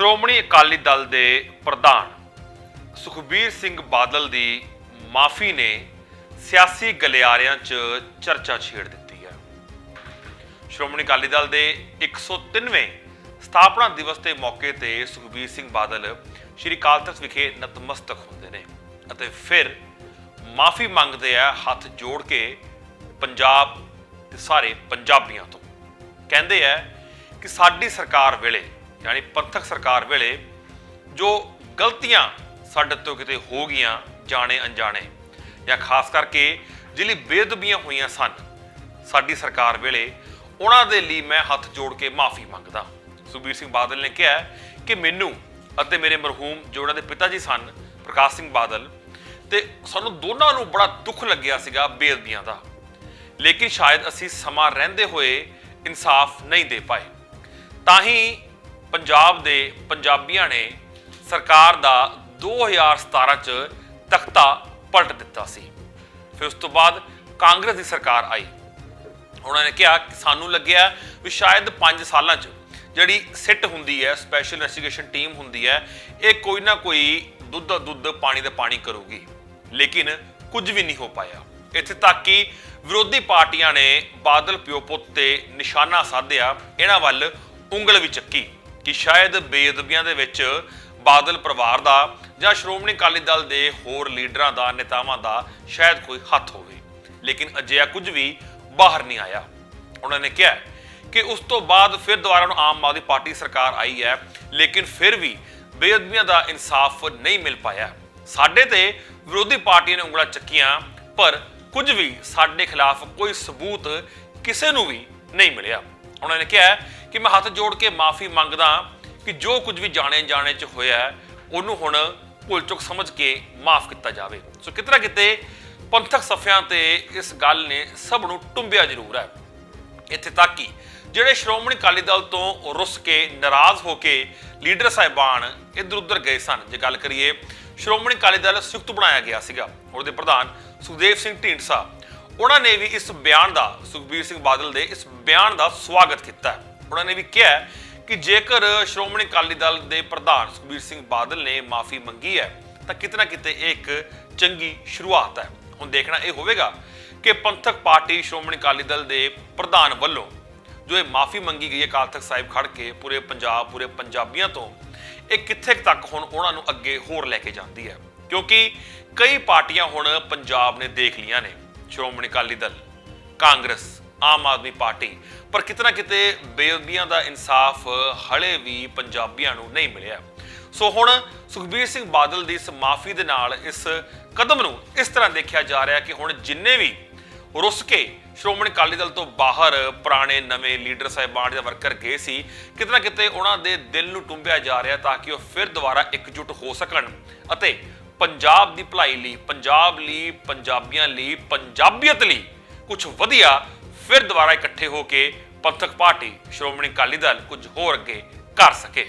ਸ਼੍ਰੋਮਣੀ ਅਕਾਲੀ ਦਲ ਦੇ ਪ੍ਰਧਾਨ ਸੁਖਬੀਰ ਸਿੰਘ ਬਾਦਲ ਦੀ ਮਾਫੀ ਨੇ ਸਿਆਸੀ ਗਲਿਆਰਿਆਂ 'ਚ ਚਰਚਾ ਛੇੜ ਦਿੱਤੀ ਹੈ। ਸ਼੍ਰੋਮਣੀ ਅਕਾਲੀ ਦਲ ਦੇ 103ਵੇਂ ਸਥਾਪਨਾ ਦਿਵਸ ਦੇ ਮੌਕੇ ਤੇ ਸੁਖਬੀਰ ਸਿੰਘ ਬਾਦਲ ਸ਼੍ਰੀ ਅਕਾਲ ਤਖਤ ਵਿਖੇ ਨਤਮਸਤਕ ਹੁੰਦੇ ਨੇ ਅਤੇ ਫਿਰ ਮਾਫੀ ਮੰਗਦੇ ਆ ਹੱਥ ਜੋੜ ਕੇ ਪੰਜਾਬ ਤੇ ਸਾਰੇ ਪੰਜਾਬੀਆਂ ਤੋਂ। ਕਹਿੰਦੇ ਆ ਕਿ ਸਾਡੀ ਸਰਕਾਰ ਵੇਲੇ ਯਾਨੀ ਪੰਥਕ ਸਰਕਾਰ ਵੇਲੇ ਜੋ ਗਲਤੀਆਂ ਸਾਡੇ ਤੋਂ ਕਿਤੇ ਹੋ ਗਈਆਂ ਜਾਣੇ ਅਣਜਾਣੇ ਜਾਂ ਖਾਸ ਕਰਕੇ ਜਿਹੜੀ ਬੇਦਬੀਆਂ ਹੋਈਆਂ ਸਨ ਸਾਡੀ ਸਰਕਾਰ ਵੇਲੇ, ਉਹਨਾਂ ਦੇ ਲਈ ਮੈਂ ਹੱਥ ਜੋੜ ਕੇ ਮਾਫੀ ਮੰਗਦਾ ਸੁਖਬੀਰ ਸਿੰਘ ਬਾਦਲ ਨੇ ਕਿਹਾ ਕਿ ਮੈਨੂੰ ਅਤੇ ਮੇਰੇ ਮਰਹੂਮ ਜੋ ਉਹਨਾਂ ਦੇ ਪਿਤਾ ਜੀ ਸਨ, ਪ੍ਰਕਾਸ਼ ਸਿੰਘ ਬਾਦਲ ਤੇ ਸਾਨੂੰ ਦੋਨਾਂ ਨੂੰ ਬੜਾ ਦੁੱਖ ਲੱਗਿਆ ਸੀਗਾ ਬੇਅਦਬੀਆਂ ਦਾ। ਲੇਕਿਨ ਸ਼ਾਇਦ ਅਸੀਂ ਸਮਾਂ ਰਹਿੰਦੇ ਹੋਏ ਇਨਸਾਫ ਨਹੀਂ ਦੇ ਪਾਏ। ਤਾਂ ਹੀ ਪੰਜਾਬ ਦੇ ਪੰਜਾਬੀਆਂ ਨੇ ਸਰਕਾਰ ਦਾ 2017 ਚ ਤਖਤਾ ਪਲਟ ਦਿੱਤਾ ਸੀ। ਫਿਰ ਉਸ ਤੋਂ ਬਾਅਦ ਕਾਂਗਰਸ ਦੀ ਸਰਕਾਰ ਆਈ। ਉਹਨਾਂ ਨੇ ਕਿਹਾ ਕਿ ਸਾਨੂੰ ਲੱਗਿਆ ਵੀ ਸ਼ਾਇਦ 5 ਸਾਲਾਂ 'ਚ ਜਿਹੜੀ ਸਿੱਟ ਹੁੰਦੀ ਹੈ ਸਪੈਸ਼ਲ ਇਨਵੈਸਟੀਗੇਸ਼ਨ ਟੀਮ ਹੁੰਦੀ ਹੈ, ਇਹ ਕੋਈ ਨਾ ਕੋਈ ਦੁੱਧ ਦਾ ਦੁੱਧ, ਪਾਣੀ ਦਾ ਪਾਣੀ ਕਰੂਗੀ। ਲੇਕਿਨ ਕੁਝ ਵੀ ਨਹੀਂ ਹੋ ਪਾਇਆ। ਇੱਥੇ ਤੱਕ ਕਿ ਵਿਰੋਧੀ ਪਾਰਟੀਆਂ ਨੇ ਬਾਦਲ ਪਿਓ ਪੁੱਤ ਤੇ ਨਿਸ਼ਾਨਾ ਸਾਧਿਆ, ਇਹਨਾਂ ਵੱਲ ਉਂਗਲ ਵੀ ਚੱਕੀ। ਕਿ ਸ਼ਾਇਦ ਬੇਅਦਬੀਆਂ ਦੇ ਵਿੱਚ ਬਾਦਲ ਪਰਿਵਾਰ ਦਾ ਜਾਂ ਸ਼੍ਰੋਮਣੀ ਅਕਾਲੀ ਦਲ ਦੇ ਹੋਰ ਲੀਡਰਾਂ ਦਾ, ਨੇਤਾਵਾਂ ਦਾ ਸ਼ਾਇਦ ਕੋਈ ਹੱਥ ਹੋਵੇ। ਲੇਕਿਨ ਅਜਿਹਾ ਕੁਝ ਵੀ ਬਾਹਰ ਨਹੀਂ ਆਇਆ। ਉਹਨਾਂ ਨੇ ਕਿਹਾ ਕਿ ਉਸ ਤੋਂ ਬਾਅਦ ਫਿਰ ਦੁਬਾਰਾ ਨੂੰ ਆਮ ਆਦਮੀ ਪਾਰਟੀ ਸਰਕਾਰ ਆਈ ਹੈ, ਲੇਕਿਨ ਫਿਰ ਵੀ ਬੇਅਦਬੀਆਂ ਦਾ ਇਨਸਾਫ ਨਹੀਂ ਮਿਲ ਪਾਇਆ। ਸਾਡੇ ਤੇ ਵਿਰੋਧੀ ਪਾਰਟੀਆਂ ਨੇ ਉਂਗਲਾਂ ਚੱਕੀਆਂ, ਪਰ ਕੁਝ ਵੀ ਸਾਡੇ ਖਿਲਾਫ ਕੋਈ ਸਬੂਤ ਕਿਸੇ ਨੂੰ ਵੀ ਨਹੀਂ ਮਿਲਿਆ। ਉਹਨਾਂ ਨੇ ਕਿਹਾ ਕਿ ਮੈਂ ਹੱਥ ਜੋੜ ਕੇ ਮਾਫੀ ਮੰਗਦਾ ਕਿ ਜੋ ਕੁਝ ਵੀ ਜਾਣੇ ਜਾਣੇ ਚ ਹੋਇਆ ਉਹਨੂੰ ਹੁਣ ਭੁੱਲ ਚੁੱਕ ਸਮਝ ਕੇ ਮਾਫ ਕੀਤਾ ਜਾਵੇ। ਸੋ ਕਿਤਨਾ ਕਿਤੇ ਪੰਥਕ ਸਫਿਆਂ ਤੇ ਇਸ ਗੱਲ ਨੇ ਸਭ ਨੂੰ ਟੁੰਬਿਆ ਜ਼ਰੂਰ ਹੈ। ਇੱਥੇ ਤੱਕ ਕਿ ਜਿਹੜੇ ਸ਼੍ਰੋਮਣੀ ਅਕਾਲੀ ਦਲ ਤੋਂ ਰੁੱਸ ਕੇ ਨਾਰਾਜ਼ ਹੋ ਕੇ ਲੀਡਰ ਸਾਹਿਬਾਨ ਇੱਧਰ ਉੱਧਰ ਗਏ ਸਨ। ਜੇ ਗੱਲ ਕਰੀਏ, ਸ਼੍ਰੋਮਣੀ ਅਕਾਲੀ ਦਲ ਸੰਯੁਕਤ ਬਣਾਇਆ ਗਿਆ ਸੀਗਾ। ਉਹਦੇ ਪ੍ਰਧਾਨ ਸੁਖਦੇਵ ਸਿੰਘ ਢੀਂਡਸਾ, ਉਹਨਾਂ ਨੇ ਵੀ ਇਸ ਬਿਆਨ ਦਾ, ਸੁਖਬੀਰ ਸਿੰਘ ਬਾਦਲ ਦੇ ਇਸ ਬਿਆਨ ਦਾ ਸਵਾਗਤ ਕੀਤਾ ਹੈ। ਉਹਨਾਂ ਨੇ ਵੀ ਕਿਹਾ ਕਿ ਜੇਕਰ ਸ਼੍ਰੋਮਣੀ ਅਕਾਲੀ ਦਲ ਦੇ ਪ੍ਰਧਾਨ ਸੁਖਬੀਰ ਸਿੰਘ ਬਾਦਲ ਨੇ ਮਾਫੀ ਮੰਗੀ ਹੈ, ਤਾਂ ਕਿਤੇ ਨਾ ਕਿਤੇ ਇਹ ਇੱਕ ਚੰਗੀ ਸ਼ੁਰੂਆਤ ਹੈ। ਹੁਣ ਦੇਖਣਾ ਇਹ ਹੋਵੇਗਾ ਕਿ ਪੰਥਕ ਪਾਰਟੀ ਸ਼੍ਰੋਮਣੀ ਅਕਾਲੀ ਦਲ ਦੇ ਪ੍ਰਧਾਨ ਵੱਲੋਂ ਜੋ ਇਹ ਮਾਫੀ ਮੰਗੀ ਗਈ ਹੈ, ਅਕਾਲ ਤਖਤ ਸਾਹਿਬ ਖੜ ਕੇ ਪੂਰੇ ਪੰਜਾਬ, ਪੂਰੇ ਪੰਜਾਬੀਆਂ ਤੋਂ, ਇਹ ਕਿੱਥੇ ਤੱਕ ਹੁਣ ਉਹਨਾਂ ਨੂੰ ਅੱਗੇ ਹੋਰ ਲੈ ਕੇ ਜਾਂਦੀ ਹੈ? ਕਿਉਂਕਿ ਕਈ ਪਾਰਟੀਆਂ ਹੁਣ ਪੰਜਾਬ ਨੇ ਦੇਖ ਲੀਆਂ ਨੇ ਸ਼੍ਰੋਮਣੀ ਅਕਾਲੀ ਦਲ, ਕਾਂਗਰਸ ਆਮ ਆਦਮੀ ਪਾਰਟੀ। ਪਰ ਕਿਤਨਾ ਕਿਤੇ ਬੇਅਦਬੀਆਂ ਦਾ ਇਨਸਾਫ ਹਲੇ ਵੀ ਪੰਜਾਬੀਆਂ ਨੂੰ ਨਹੀਂ ਮਿਲਿਆ। ਸੋ ਹੁਣ ਸੁਖਬੀਰ ਸਿੰਘ ਬਾਦਲ ਦੀ ਇਸ ਮਾਫੀ ਦੇ ਨਾਲ ਇਸ ਕਦਮ ਨੂੰ ਇਸ ਤਰ੍ਹਾਂ ਦੇਖਿਆ ਜਾ ਰਿਹਾ ਕਿ ਹੁਣ ਜਿੰਨੇ ਵੀ ਰੁੱਸ ਕੇ ਸ਼੍ਰੋਮਣੀ ਅਕਾਲੀ ਦਲ ਤੋਂ ਬਾਹਰ ਪੁਰਾਣੇ ਨਵੇਂ ਲੀਡਰ ਸਾਹਿਬਾਨ ਜਾਂ ਵਰਕਰ ਗਏ ਸੀ, ਕਿਤੇ ਨਾ ਕਿਤੇ ਉਹਨਾਂ ਦੇ ਦਿਲ ਨੂੰ ਟੁੰਬਿਆ ਜਾ ਰਿਹਾ ਤਾਂ ਕਿ ਉਹ ਫਿਰ ਦੁਬਾਰਾ ਇਕਜੁੱਟ ਹੋ ਸਕਣ ਅਤੇ ਪੰਜਾਬ ਦੀ ਭਲਾਈ ਲਈ, ਪੰਜਾਬ ਲਈ, ਪੰਜਾਬੀਆਂ ਲਈ, ਪੰਜਾਬੀਅਤ ਲਈ ਕੁਝ ਵਧੀਆ ਫਿਰ ਦੁਬਾਰਾ ਇਕੱਠੇ ਹੋ ਕੇ ਪੰਥਕ ਪਾਰਟੀ ਸ਼੍ਰੋਮਣੀ ਅਕਾਲੀ ਦਲ ਕੁਝ ਹੋਰ ਅੱਗੇ ਕਰ ਸਕੇ।